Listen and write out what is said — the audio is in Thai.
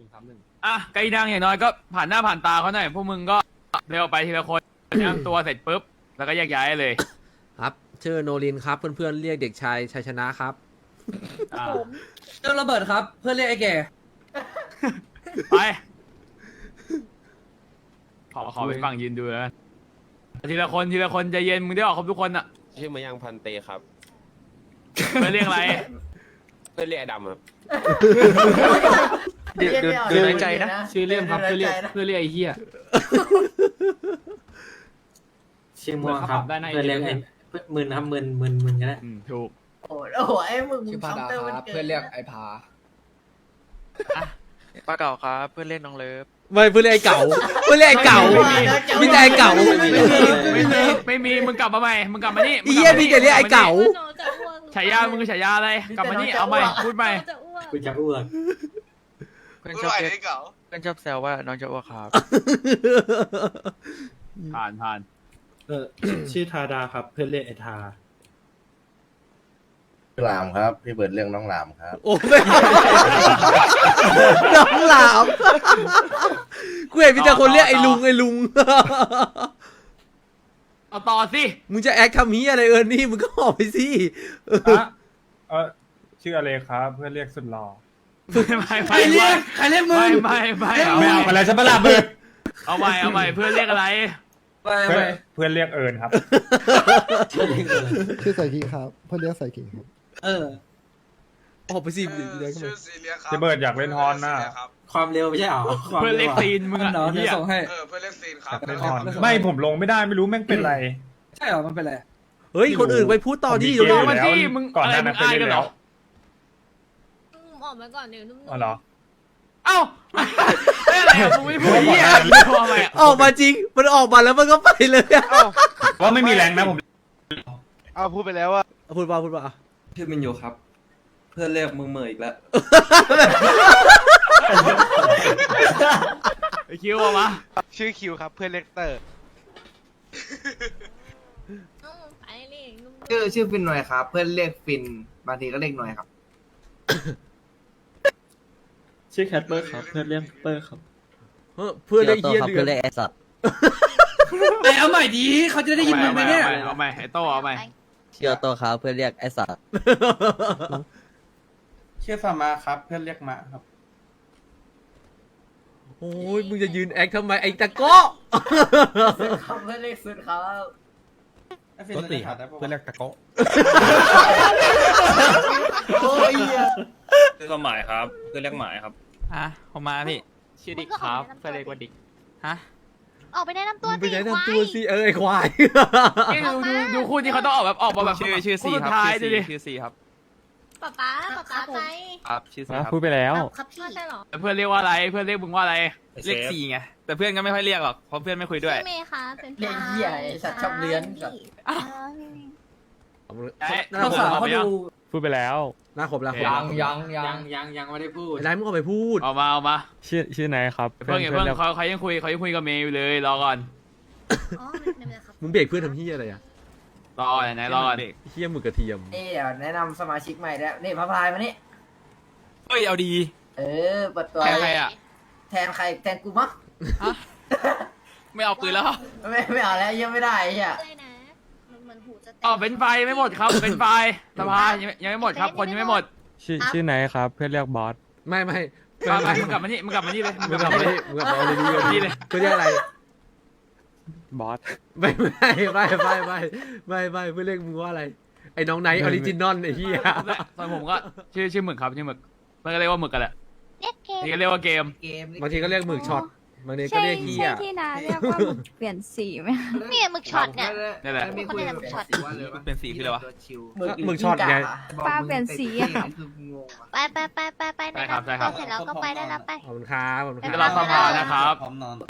นึ่งสามหนึ่งอะไกลดังอย่างน้อยก็ผ่านหน้าผ่านตาเขาหน่อยพวกมึงก็เร็วไปทีละคนแนะนำตัวเสร็จปุ๊บแล้วก็แยกย้ายเลย ครับชื่อโนรินครับเพื่อนๆเรียกเด็กชายชัยชนะครับ อะเจ้าระเบิดครับ เพื่อนเรียกไอ้แก่ ไป ขอขอไปฟังยืนดูนะทีละคนทีละคนใจเย็นมึงได้ออกครบทุกคนอะชื่อมายังพันเตครับไม่เรียกอะไร เพื่อนเรียกไอ้ดำครับเดี๋ยวเดี๋ยวเดี๋ยวในใจนะชื่อเลี่ยมครับเพื่อเรียกเพื่อเรียกไอ้เหี้ย ชื่อม่วงครับได้นะเพื่อนเรียกไอ้เพื่อนมึนครับมึนมึนมึนก็ได้อืมถูกโอ้โหไอ้มึงชื่อพาดาคอมตครับมัเพื่อนเรียกไอ้พาป้าเก่าครับ เพื่อนเล่นน้องเลิฟไม่เพื่อนเรียกไอ้เก่าเพื่อนเรียกไอ้เก่ามีแต่ไอ้เก่าไม่มีไม่มีไม่มีมึงกลับมาใหม่มึงกลับมานี่ไอ้เหี้ยมีแต่เรียกไอ้เก่าฉายามึงฉายาอะไรกลับมานี่เอาใหม่พูดใหม่กูจะอ้วก เพื่อนชอบเรียกเพื่อนชอบแซวว่าน้องจะอ้วกครับผ่านผ่านเออ ชื่อทาดาครับ เพื่อนเรียกไอทา หลามครับ พี่เบิร์ดเรื่องน้องหลามครับ โอ้ไม่น้องหลามกูเห็นมีแต่คนเรียกไอ้ลุงไอ้ลุง เอาต่อสิ มึงจะแอคทำนี้ยอะไรเออนี่มึงก็ออกไปสิ เออเออชื่ออะไรครับ เพื่อนเรียกสุดหล่อ ไม่ไม่ใครไม่เรียกใครเรียกมึไม่งไม่ไม่ไม่เอาอะไรใช่ปะล่ะเบิร์ดเอาใหม่เอาใหม่เพื่อนเรียกอะไร ไปเพื่ไปอนเพื่อนเรียกเอิญครับเพื่อนเรียกเลยชื่อไซคิครับ เพื่อนเรียกไซคิครับเออออกไปสิเดี๋ยวเข้ามาจะเบิร์ดอยากเล่นฮอนน่ะความเร็วไม่ใช่หรอความเพื่อนเร็เรียวกอะซีนมึงมันอะเนาะเดี๋ยวเหี้ยส่งให้อยากเล่นฮอนไม่ผมลงไม่ได้ไม่รู้แม่งเป็นไร ใช่เหรอมันเป็นไร เฮ้ย คนอื่นไปพูดต่อดิผมมีเร็วมาแล้วที่มึงก่อนอะไรหน้ามึนั้นงอายเคยเล่กันนเหรแล้อว ออกมาก่อนเดี๋ยวนุ่มอ๋อเหรอเอ้าไม่อะไรอะมึงไม่พูดเหี้ยทำไมอะๆออกมาจริง มันออกมาแล้วมันก็ไปเลยอะว่าไม่มีแรงนะผม เอาพูดไปแล้วว่าพูดว่าพูดว่าชื่อมินยูครับ เพื่อนเรียกมึงเหมยอีกแล้ว ไอคิวเอามาชื่อคิวครับเพื่อนเล็กเตอร์ นุ่มไปเลยนุ่มชื่อชื่อฟินหน่อยครับ เพื่อนเรียกฟินบางทีก็เรียกหน่อยครับ ชื่อแคทเปอร์ครับ เพื่อนเรียกเปอร์ครับเออเพื่อนเรียกเฮียเดือนไอ้เอาใหม่ดีเขาจะได้ยินมึงไหมเนี่ย เอาใหม่เอาใหม่ไอโต้เอาใหม่เชื่อตัวครับเพื่อนเรียกไอ้สัตว์ชื่อสมาครับ เพื่อนเรียกมาครับโอ้ยมึงจะยืนแอคทำไมไอ้ตะโก้ครับเพื่อนเรียกสุดครับปกติครับเพื่อนเรียกตะโกะโอ้ย ชื่อสมัยครับเพื่อนเรียกหมายครับฮะผมมาพี่ชื่อดิกครับเพื่อนเรียกว่าดิกฮะออกไปแนะนำตัวมึงไปสิแนะควานำตัวยสิเออไอ้ควาย นี่ดูดูดูคู่ที่เขาต้องออกแบบออกมาแบบชื่อชื่อสี่นครับท้ายชื่ดูอดิสี่ชื่อสี่ครับป๊าป๊าป๊าป๊าไปครับชื่อสี่ครับพูดไปแล้ว ครับพี่ใช่เหรอเพื่อนเรียกว่าอะไรเพื่อนเรียกมึงว่าอะไรเรียกสี่ไงแต่เพื่อนก็ไม่ค่อยเรียกหรอกเพราะเพื่อนไม่คุยด้วย พี่เมย์คะเป็นเรียกเหี้ยไอ้สัตว์ชอบเลื้อนสัตว์อ๋อพี่เมย์หน้าเขาคสาวมเขาดู พูดไปแล้วหน้าคมแล้วยังยังยัยังงยังยังไม่ได้พูด ไอ้นายมึงก็ไปพูด เอามาเอามาชื่อชื่อไหนครับเพื่อนเพื่อนเขาเขายังคุยเขายังคุยกับเมย์อยู่เลยรอก่อนอ๋อไม่เป็นไรครับมึงเบรกเพื่อนทำเฮียอะไรอะรอก่อนไหนรอก่อนเฮียหมึกกระเทียม นี่เดี๋ยวแนะนำสมาชิกใหม่แล้วนี่พระพายมานี่เฮ้ยเอาดี เออเปิดตัวแทนใครอะแทนใครแทนกูมั้งไม่เอาปืนแล้ว ไม่ไม่เอาแล้วยังไม่ได้ไอ้เหี้ย เลยนะ มันเหมือนหูจะแตก อ๋อเป็นไฟไม่หมดครับ เป็นไฟสภายังไม่ยังไม่หมดครับ คนยังไม่หมดชื่อชื่อไหนครับเพื่อนเรียกบอส ไม่ไม่มาไม่มาไม่มึงกลับมานี่มึงกลับมานี่เลยมึงกลับมาที่มึงกลับมาที่นี่นี่เลย เพื่อเรียกอะไร บอส ไม่ไม่ไม่ไม่ไม่ไม่ไม่เพื่อเรียกมึงว่าอะไร ไอ้น้องไนท์ออริจินอลไอ้เหี้ยส่วนผมก็ชื่อชื่อหมึกครับชื่อหมึกมันก็เรียกว่าหมึกกันแหละเรียกเกมนี่ก็เรียกว่าเกมเกมนี่บางทีก็เรียกหมึกช็อต บางทีก็เรียกเหี้ยที่นาเรียกว่าเปลี่ยนสีไหมเนี่ยมึกช็อตเนี่ยนี่แหละ ไม่คุยกับคนไหนช็อตเป็นสีคืออะไรวะ หมึกช็อตไง ป้าเปลี่ยนสีอะค่ะคืองงว่ะไปไปไปไปไปใช่ครับใช่ครับ เสร็จแล้วก็ไปได้แล้วไป ขอบคุณครับขอบคุณคจะรัรับบสภานะครับ พร้อมนอน